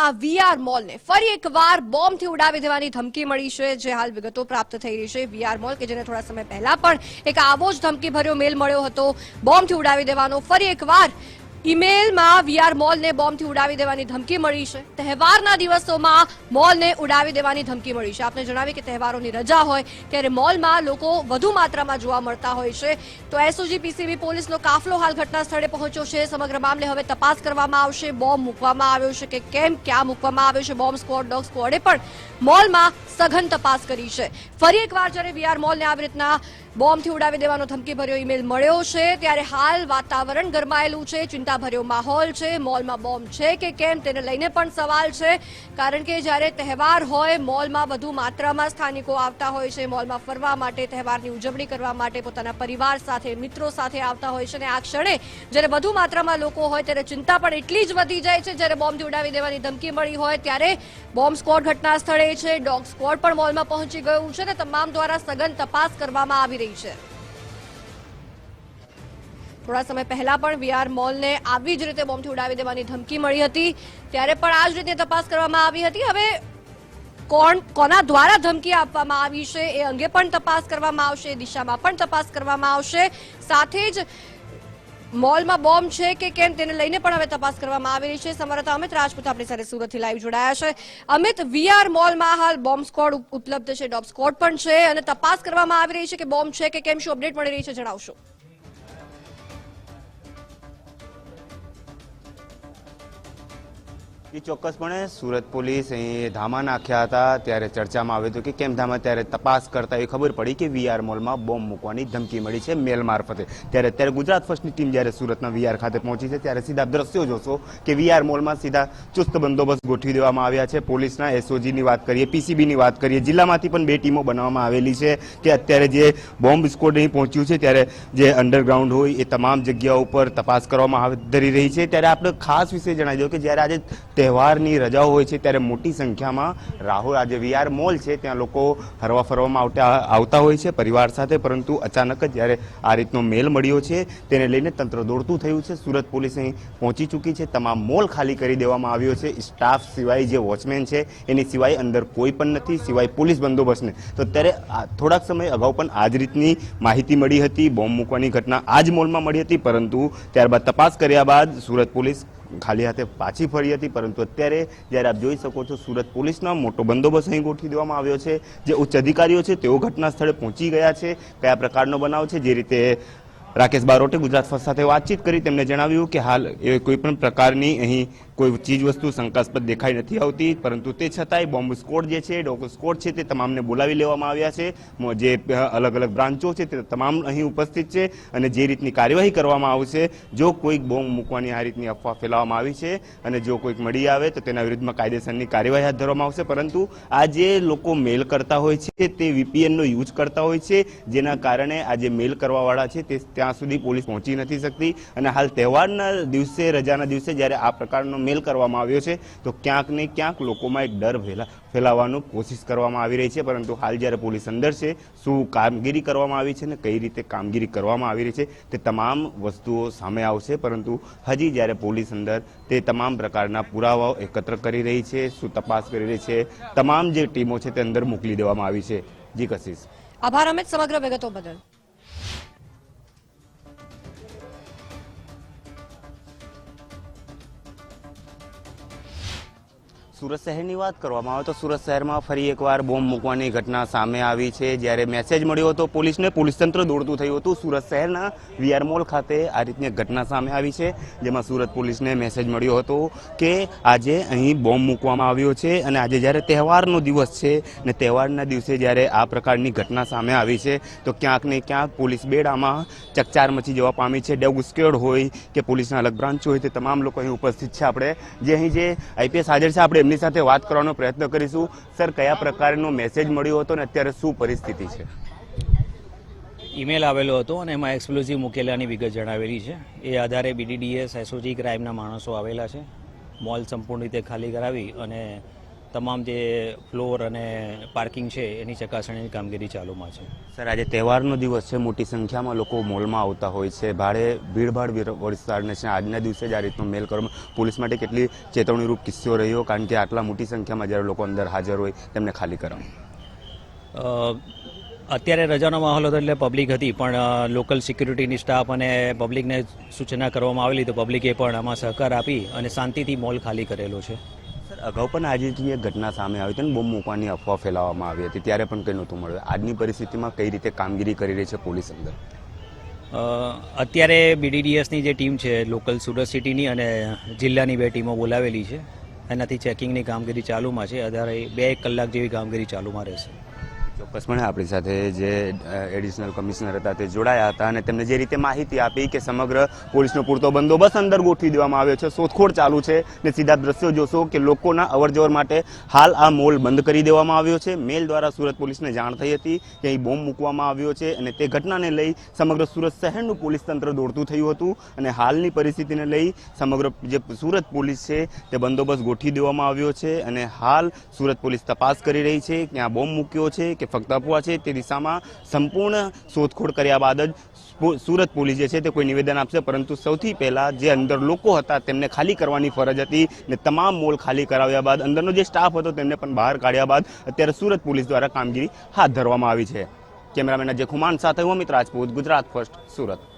આ વીઆર મોલને ફરી એકવાર બોમ્બથી ઉડાવી દેવાની ધમકી મળી છે, જે હાલ વિગતો પ્રાપ્ત થઈ રહી છે. વીઆર મોલ કે જેને થોડા સમય પહેલા પણ એક આવો જ ધમકી ભર્યો મેલ મળ્યો હતો, બોમ્બથી ઉડાવી દેવાનો ફરી એકવાર ઈમેલમાં વીઆર મોલને બોમ્બથી ઉડાવી દેવાની ધમકી મળી છે. તહેવારના દિવસોમાં મોલને ઉડાવી દેવાની ધમકી મળી છે. આપને જણાવી કે તહેવારોની રજા હોય ત્યારે મોલમાં લોકો વધુ માત્રામાં જોવા મળતા હોય છે. તો એસઓજી પીસીબી પોલીસનો કાફલો હાલ ઘટના સ્થળે પહોંચ્યો છે. સમગ્ર મામલે હવે તપાસ કરવામાં આવશે. બોમ્બ મૂકવામાં આવ્યો છે કે કેમ, ક્યાં મૂકવામાં આવ્યો છે. બોમ્બ સ્કોડ ડોગ સ્કોડે પણ મોલમાં સઘન તપાસ કરી છે. ફરી એકવાર જ્યારે વીઆર મોલને આવી રીતના બોમ્બથી ઉડાવી દેવાનો ધમકી ભર્યો ઈમેલ મળ્યો છે, ત્યારે હાલ વાતાવરણ ગરમાયેલું છે. ચિંતાભર્યો માહોલ છે, મોલમાં બોમ્બ છે કે કેમ તેને લઈને પણ સવાલ છે. કારણ કે જ્યારે તહેવાર હોય, મોલમાં વધુ માત્રામાં સ્થાનિકો આવતા હોય છે, મોલમાં ફરવા માટે, તહેવારની ઉજવણી કરવા માટે, પોતાના પરિવાર સાથે, મિત્રો સાથે આવતા હોય છે અને આ ક્ષણે જ્યારે વધુ માત્રામાં લોકો હોય ત્યારે ચિંતા પણ એટલી જ વધી જાય છે. જ્યારે બોમ્બથી ઉડાવી દેવાની ધમકી મળી હોય ત્યારે બોમ્બ સ્કોડ ઘટના સ્થળે છે. ડોગ સ્કોડ પણ મોલમાં પહોંચી ગયું છે અને તમામ દ્વારા સઘન તપાસ કરવામાં આવી રહી છે. થોડા સમય પહેલા પણ વીઆર મોલને આવી જ રીતે બોમ્બથી ઉડાવી દેવાની ધમકી મળી હતી. ત્યારે પણ આ જ રીતે તપાસ કરવામાં આવી હતી. હવે કોણ, કોના દ્વારા ધમકી આપવામાં આવી છે એ અંગે પણ તપાસ કરવામાં આવશે, એ દિશામાં પણ તપાસ કરવામાં આવશે. સાથે જ મોલમાં બોમ્બ છે કે કેમ તેને લઈને પણ હવે તપાસ કરવામાં આવી રહી છે. સંવાદદાતા અમિત રાજપૂત આપણી સાથે સુરતથી લાઈવ જોડાયા છે. અમિત, વીઆર મોલમાં હાલ બોમ્બ સ્કોડ ઉપલબ્ધ છે ડોબ સ્કોડ પણ છે અને તપાસ કરવામાં આવી રહી છે કે બોમ્બ છે કે કેમ, શું અપડેટ મળી રહી છે જણાવશો. એ ચોક્કસપણે સુરત પોલીસ અહીં ધામા નાખ્યા હતા ત્યારે ચર્ચામાં આવ્યું હતું કે કેમ ધામા ત્યારે તપાસ કરતા એ ખબર પડી કે વીઆર મોલમાં બોમ્બ મૂકવાની ધમકી મળી છે મેલ મારફતે. ત્યારે અત્યારે ગુજરાત ફર્સ્ટની ટીમ જ્યારે સુરતના વીઆર ખાતે પહોંચી છે ત્યારે સીધા દ્રશ્યો જોશો કે વીઆર મોલમાં સીધા ચુસ્ત બંદોબસ્ત ગોઠવી દેવામાં આવ્યા છે. પોલીસના એસઓજીની વાત કરીએ, પીસીબીની વાત કરીએ, જિલ્લામાંથી પણ બે ટીમો બનાવવામાં આવેલી છે કે અત્યારે જે બોમ્બ સ્કોડ અહીં પહોંચ્યું છે ત્યારે જે અંડરગ્રાઉન્ડ હોય એ તમામ જગ્યાઓ ઉપર તપાસ કરવામાં ધરી રહી છે. ત્યારે આપણે ખાસ વિશે જણાવી દઉં કે જ્યારે આજે તહેવારની રજાઓ હોય છે ત્યારે મોટી સંખ્યામાં રાહુલ આજે વીઆર મોલ છે. ત્યાં લોકો હરવા ફરવામાં આવતા આવતા હોય છે પરિવાર સાથે, પરંતુ અચાનક જ જ્યારે આ રીતનો મેલ મળ્યો છે, તેને લઈને તંત્ર દોડતું થયું છે. સુરત પોલીસ અહીં પહોંચી ચૂકી છે. તમામ મોલ ખાલી કરી દેવામાં આવ્યો છે. સ્ટાફ સિવાય જે વોચમેન છે, એની સિવાય અંદર કોઈ પણ નથી, સિવાય પોલીસ બંદોબસ્તને. તો અત્યારે થોડાક સમય અગાઉ પણ આ જ રીતની માહિતી મળી હતી. બોમ્બ મૂકવાની ઘટના આ જ મોલમાં મળી હતી, પરંતુ ત્યારબાદ તપાસ કર્યા બાદ સુરત પોલીસ ખાલી હાથે પાછી ફરી હતી, પરંતુ અત્યારે જ્યારે આપ જોઈ શકો છો, સુરત પોલીસનો મોટો બંદોબસ્ત અહીં ગોઠવી દેવામાં આવ્યો છે. જે ઉચ્ચ અધિકારીઓ છે, તેઓ ઘટના સ્થળે પહોંચી ગયા છે. કયા પ્રકારનો બનાવ છે, જે રીતે રાકેશ બારોટે ગુજરાત સાથે વાતચીત કરી તેમણે જણાવ્યું કે હાલ એ કોઈ પણ પ્રકારની અહીં કોઈ ચીજવસ્તુ શંકાસ્પદ દેખાઈ નથી આવતી, પરંતુ તે છતાંય બોમ્બ સ્કોડ જે છે ડોગ સ્કોડ છે તે તમામને બોલાવી લેવામાં આવ્યા છે. જે અલગ અલગ બ્રાન્ચો છે તે તમામ અહીં ઉપસ્થિત છે અને જે રીતની કાર્યવાહી કરવામાં આવશે, જો કોઈક બોમ્બ મૂકવાની આ રીતની અફવા ફેલાવવામાં આવી છે અને જો કોઈક મળી આવે તો તેના વિરુદ્ધમાં કાયદેસરની કાર્યવાહી હાથ ધરવામાં આવશે. પરંતુ આ જે લોકો મેલ કરતા હોય છે તે વીપીએનનો યુઝ કરતા હોય છે, જેના કારણે આ જે મેલ કરવાવાળા છે તે ત્યાં સુધી પોલીસ પહોંચી નથી શકતી અને હાલ તહેવારના દિવસે, રજાના દિવસે જ્યારે આ પ્રકારનો મેલ કરવામાં આવ્યો છે, તો ક્યાંક ને ક્યાંક લોકોમાં એક ડર ફેલા, ફેલાવવાનું કોશિશ કરવામાં આવી રહી છે. પરંતુ હાલ જ્યારે પોલીસ અંદર છે, શું કામગીરી કરવામાં આવી છે ને કઈ રીતે કામગીરી કરવામાં આવી રહી છે, તે તમામ વસ્તુઓ સામે આવશે. પરંતુ હજી જ્યારે પોલીસ અંદર તે તમામ પ્રકારના પુરાવાઓ એકત્ર કરી રહી છે, શું તપાસ કરી રહી છે, તમામ જે ટીમો છે તે અંદર મોકલી દેવામાં આવી છે. જી કશિશ. આભાર અમિત, સમગ્ર વિગતો બદલ. સુરત શહેરની વાત કરવામાં આવે તો સુરત શહેરમાં ફરી એકવાર બોમ્બ મૂકવાની ઘટના સામે આવી છે. જ્યારે મેસેજ મળ્યો હતો પોલીસને, પોલીસ તંત્ર દોડતું થયું હતું. સુરત શહેરના વીઆર મોલ ખાતે આ રીતની ઘટના સામે આવી છે, જેમાં સુરત પોલીસને મેસેજ મળ્યો હતો કે આજે અહીં બોમ્બ મૂકવામાં આવ્યો છે અને આજે જ્યારે તહેવારનો દિવસ છે ને તહેવારના દિવસે જ્યારે આ પ્રકારની ઘટના સામે આવી છે, તો ક્યાંક ને ક્યાંક પોલીસ બેડામાં ચકચાર મચી જવા પામી છે. ડેવ સ્ક્વોડ હોય કે પોલીસના અલગ બ્રાન્ચ હોય તે તમામ લોકો અહીં ઉપસ્થિત છે. આપણે જે અહીં જે આઈપીએસ હાજર છે, આપણે એમની સાથે વાત કરવાનો પ્રયત્ન કરીશું. સર, કયા પ્રકારનો મેસેજ મળ્યો હતો ને અત્યારે શું પરિસ્થિતિ છે? ઈમેલ આવેલો હતો અને એમાં એક્સપ્લોઝિવ મૂકેલાની વિગત જણાવેલી છે. એ આધારે બીડીડીએસ એસઓજી ક્રાઇમના માણસો આવેલા છે. મોલ સંપૂર્ણ રીતે ખાલી કરાવી અને તમામ જે ફ્લોર અને પાર્કિંગ છે એની ચકાસણીની કામગીરી ચાલુમાં છે. સર આજે તહેવારનો દિવસ છે. મોટી સંખ્યામાં લોકો મોલમાં આવતા હોય છે. ભાડે ભીડભાડ વરસાદને છે. આજના દિવસે જ આ રીતનો મેલ કરવામાં પોલીસ માટે કેટલી ચેતવણીરૂપ કિસ્સો રહ્યો? કારણ કે આટલા મોટી સંખ્યામાં જ્યારે લોકો અંદર હાજર હોય તેમને ખાલી કરવા. અત્યારે રજાનો માહોલ હતો એટલે પબ્લિક હતી પણ લોકલ સિક્યુરિટીની સ્ટાફ અને પબ્લિકને સૂચના કરવામાં આવેલી તો પબ્લિકે પણ આમાં સહકાર આપી અને શાંતિથી મોલ ખાલી કરેલો છે. સર, અગાઉ પણ આજે જે એક ઘટના સામે આવી હતી ને, બોમ્બ મૂકવાની અફવા ફેલાવવામાં આવી હતી, ત્યારે પણ કંઈ નહોતું મળ્યું. આજની પરિસ્થિતિમાં કઈ રીતે કામગીરી કરી રહી છે પોલીસ અંદર? અત્યારે બીડીડીએસની જે ટીમ છે, લોકલ સુરત સિટીની અને જિલ્લાની બે ટીમો બોલાવેલી છે. એનાથી ચેકિંગની કામગીરી ચાલુમાં છે. અત્યારે બે એક કલાક જેવી કામગીરી ચાલુમાં રહેશે. ચોક્કસપણે આપણી સાથે જે એડિશનલ કમિશનર હતા તે જોડાયા હતા અને તેમને જે રીતે માહિતી આપી કે સમગ્ર પોલીસનો પૂરતો બંદોબસ્ત અંદર ગોઠવી દેવામાં આવ્યો છે, શોધખોળ ચાલુ છે ને સીધા દ્રશ્યો જોશો કે લોકોના અવરજવર માટે હાલ આ મોલ બંધ કરી દેવામાં આવ્યો છે. મેલ દ્વારા સુરત પોલીસને જાણ થઈ હતી કે અહીં બોમ્બ મૂકવામાં આવ્યો છે અને તે ઘટનાને લઈ સમગ્ર સુરત શહેરનું પોલીસ તંત્ર દોડતું થયું હતું અને હાલની પરિસ્થિતિને લઈ સમગ્ર જે સુરત પોલીસ છે તે બંદોબસ્ત ગોઠવી દેવામાં આવ્યો છે અને હાલ સુરત પોલીસ તપાસ કરી રહી છે કે આ બોમ્બ મૂક્યો છે, કે ફક્ત અફવા છે તે દિશામાં સંપૂર્ણ શોધખોળ કર્યા બાદ જ સુરત પોલીસ જે છે તે કોઈ નિવેદન આપશે, પરંતુ સૌથી પહેલા જે અંદર લોકો હતા તેમને ખાલી કરવાની ફરજ હતી ને તમામ મોલ ખાલી કરાવ્યા બાદ, અંદરનો જે સ્ટાફ હતો તેમને પણ બહાર કાઢ્યા બાદ અત્યારે સુરત પોલીસ દ્વારા કામગીરી હાથ ધરવામાં આવી છે. કેમેરામેન અજય ખુમાન સાથે હું અમિત રાજપૂત, ગુજરાત ફર્સ્ટ, સુરત.